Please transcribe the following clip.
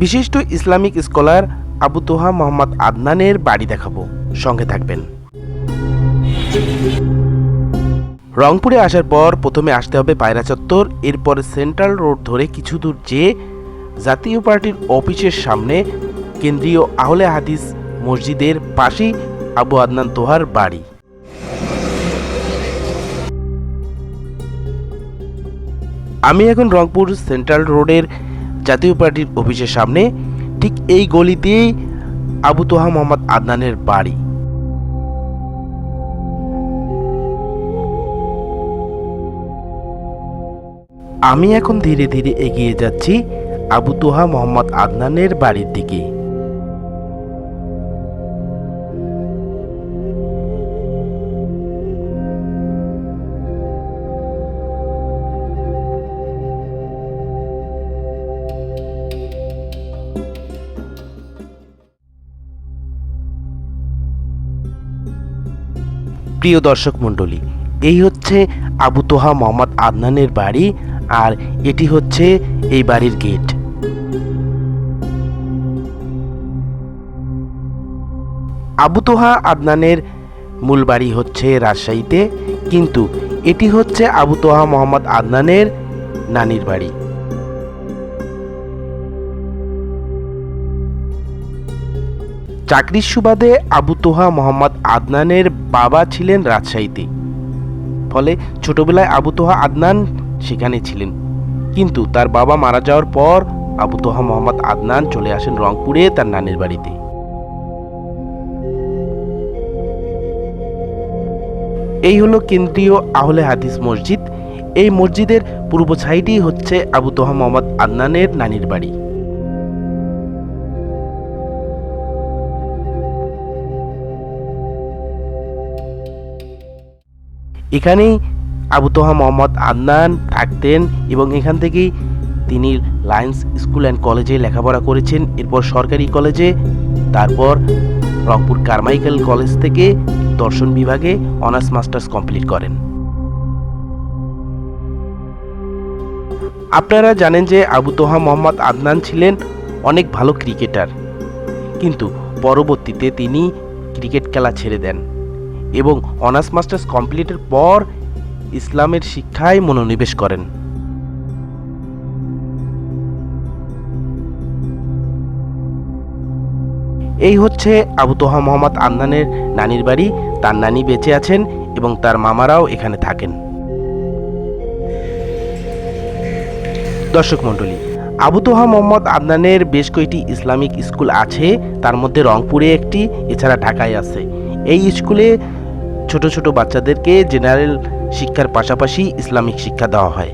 বিশিষ্ট Islamic scholar Abu Toha Mohammad আদনানের বাড়ি দেখাবো। সঙ্গে থাকবেন। রংপুরে আসার পর প্রথমে আসতে হবে পায়রা চত্বর, এরপর সেন্ট্রাল রোড ধরে কিছু দূর যেয়ে জাতীয় পার্টির অফিসের সামনে কেন্দ্রীয় আহলে হাদিস মসজিদের পাশেই আবু আদনান তোহার বাড়ি। আমি এখন রংপুর সেন্ট্রাল রোডের জাতীয় পার্টির অফিসের সামনে, ঠিক এই গলিতেই আবু তোহা মোহাম্মদ আদনানের বাড়ি। আমি এখন ধীরে ধীরে এগিয়ে যাচ্ছি আবু তোহা মোহাম্মদ আদনানের বাড়ির দিকে। প্রিয় দর্শক মণ্ডলী, এই হচ্ছে আবু তোহা মোহাম্মদ আদনানের বাড়ি আর এটি হচ্ছে এই বাড়ির গেট। আবু তোহা আদনানের মূল বাড়ি হচ্ছে রাজশাহীতে, কিন্তু এটি হচ্ছে আবু তোহা মোহাম্মদ আদনানের নানির বাড়ি। চাকরির সুবাদে আবু তোহা মোহাম্মদ আদনানের বাবা ছিলেন রাজশাহীতে। ফলে ছোটবেলায় আবু তোহা আদনান সেখানে ছিলেন। কিন্তু তার বাবা মারা যাওয়ার পর আবু তোহা মোহাম্মদ আদনান চলে আসেন রংপুরে তার নানির বাড়িতে। এই হলো কেন্দ্রীয় আহলে হাদিস মসজিদ। এই মসজিদের পূর্ব সাইডেই হচ্ছে আবু তোহা মোহাম্মদ আদনানের নানির বাড়ি। এখানেই আবু তোহা মোহাম্মদ আদনান থাকতেন এবং এখান থেকেই তিনি লায়ন্স স্কুল অ্যান্ড কলেজে লেখাপড়া করেছেন। এরপর সরকারি কলেজে, তারপর রংপুর কারমাইকেল কলেজ থেকে দর্শন বিভাগে অনার্স মাস্টার্স কমপ্লিট করেন। আপনারা জানেন যে আবু তোহা মোহাম্মদ আদনান ছিলেন অনেক ভালো ক্রিকেটার। কিন্তু পরবর্তীতে তিনি ক্রিকেট খেলা ছেড়ে দেন। এবং অনার্স মাস্টার্স কমপ্লিটের পর ইসলামের শিক্ষায় মনোনিবেশ করেন। এই হচ্ছে আবু তোহা মোহাম্মদ আন্নানের নানির বাড়ি। তার নানি বেঁচে আছেন এবং তার মামারাও এখানে থাকেন। দর্শক মণ্ডলী, আবু তোহা মোহাম্মদ আদনানের বেশ কয়েকটি ইসলামিক স্কুল আছে, তার মধ্যে রংপুরে একটি, এছাড়া ঢাকায় আছে। এই স্কুলে ছোট ছোট বাচ্চাদেরকে জেনারেল শিক্ষার পাশাপাশি ইসলামিক শিক্ষা দেওয়া হয়।